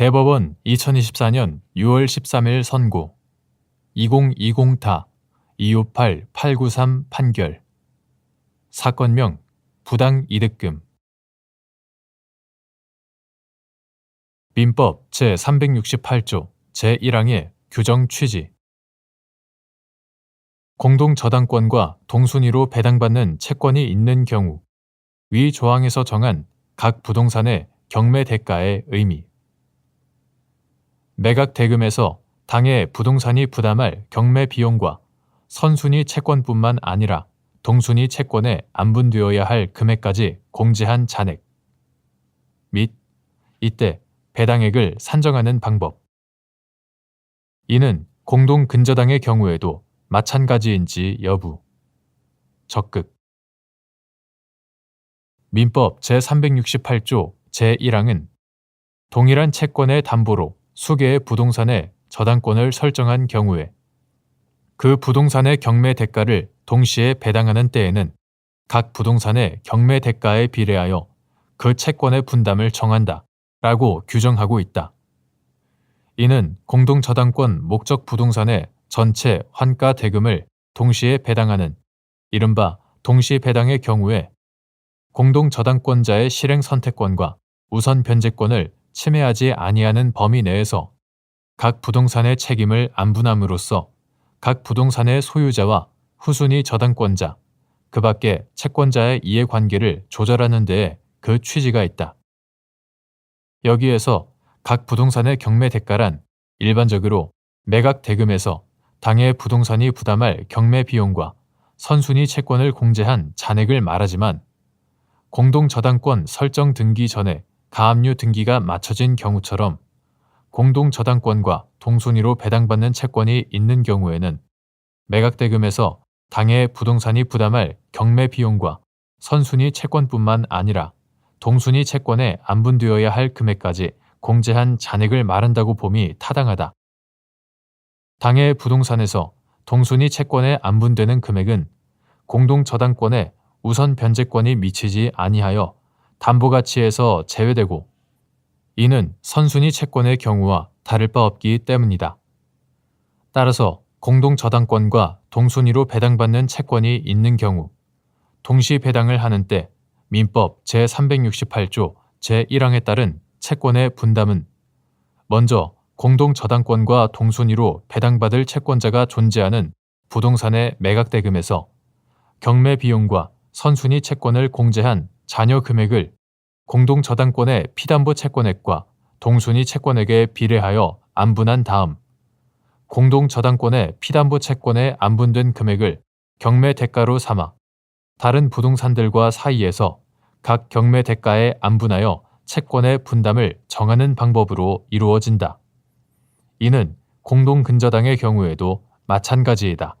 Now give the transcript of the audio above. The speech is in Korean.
대법원 2024년 6월 13일 선고. 2020타 258-893 판결. 사건명 부당 이득금. 민법 제368조 제1항의 규정 취지. 공동 저당권과 동순위로 배당받는 채권이 있는 경우 위 조항에서 정한 각 부동산의 경매 대가의 의미 매각 대금에서 당의 부동산이 부담할 경매 비용과 선순위 채권뿐만 아니라 동순위 채권에 안분되어야 할 금액까지 공제한 잔액 및 이때 배당액을 산정하는 방법. 이는 공동 근저당의 경우에도 마찬가지인지 여부. 적극. 민법 제368조 제1항은 동일한 채권의 담보로 수개의 부동산의 저당권을 설정한 경우에 그 부동산의 경매 대가를 동시에 배당하는 때에는 각 부동산의 경매 대가에 비례하여 그 채권의 분담을 정한다 라고 규정하고 있다. 이는 공동저당권 목적 부동산의 전체 환가 대금을 동시에 배당하는 이른바 동시 배당의 경우에 공동저당권자의 실행 선택권과 우선 변제권을 침해하지 아니하는 범위 내에서 각 부동산의 책임을 안분함으로써 각 부동산의 소유자와 후순위 저당권자, 그 밖에 채권자의 이해관계를 조절하는 데에 그 취지가 있다. 여기에서 각 부동산의 경매 대가란 일반적으로 매각 대금에서 당의 부동산이 부담할 경매 비용과 선순위 채권을 공제한 잔액을 말하지만 공동저당권 설정 등기 전에 가압류 등기가 맞춰진 경우처럼 공동 저당권과 동순위로 배당받는 채권이 있는 경우에는 매각대금에서 당의 부동산이 부담할 경매 비용과 선순위 채권뿐만 아니라 동순위 채권에 안분되어야 할 금액까지 공제한 잔액을 말한다고 봄이 타당하다. 당의 부동산에서 동순위 채권에 안분되는 금액은 공동저당권에 우선 변제권이 미치지 아니하여 담보가치에서 제외되고 이는 선순위 채권의 경우와 다를 바 없기 때문이다. 따라서 공동 저당권과 동순위로 배당받는 채권이 있는 경우 동시 배당을 하는 때 민법 제368조 제1항에 따른 채권의 분담은 먼저 공동 저당권과 동순위로 배당받을 채권자가 존재하는 부동산의 매각대금에서 경매 비용과 선순위 채권을 공제한 잔여 금액을 공동 저당권의 피담보 채권액과 동순위 채권액에 비례하여 안분한 다음 공동 저당권의 피담보 채권에 안분된 금액을 경매 대가로 삼아 다른 부동산들과 사이에서 각 경매 대가에 안분하여 채권의 분담을 정하는 방법으로 이루어진다. 이는 공동 근저당의 경우에도 마찬가지이다.